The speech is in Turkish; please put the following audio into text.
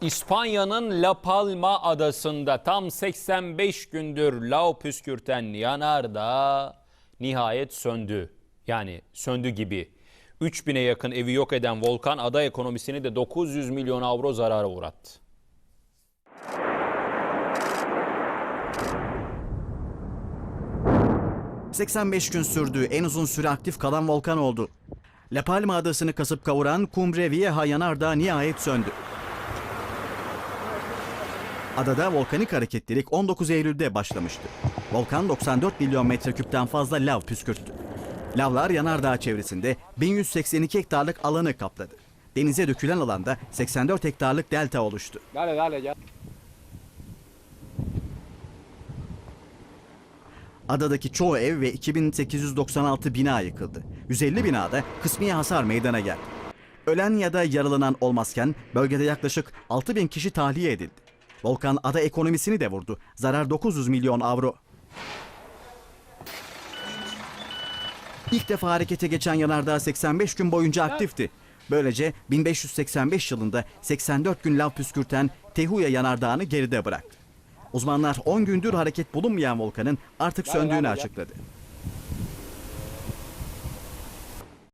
İspanya'nın La Palma adasında tam 85 gündür lav püskürten yanardağ nihayet söndü. Yani söndü gibi. 3000'e yakın evi yok eden volkan ada ekonomisini de 900 milyon avro zarara uğrattı. — 85 gün sürdüğü en uzun süre aktif kalan volkan oldu. La Palma adasını kasıp kavuran Cumbre Vieja yanardağ nihayet söndü. Adada volkanik hareketlilik 19 Eylül'de başlamıştı. Volkan 94 milyon metreküpten fazla lav püskürttü. Lavlar yanardağ çevresinde 1182 hektarlık alanı kapladı. Denize dökülen alanda 84 hektarlık delta oluştu. Dale, dale, ya. Adadaki çoğu ev ve 2896 bina yıkıldı. 150 binada kısmi hasar meydana geldi. Ölen ya da yaralanan olmazken bölgede yaklaşık 6000 kişi tahliye edildi. Volkan ada ekonomisini de vurdu. Zarar 900 milyon avro. İlk defa harekete geçen yanardağ 85 gün boyunca aktifti. Böylece 1585 yılında 84 gün lav püskürten Tehuya yanardağını geride bıraktı. Uzmanlar 10 gündür hareket bulunmayan volkanın artık söndüğünü açıkladı.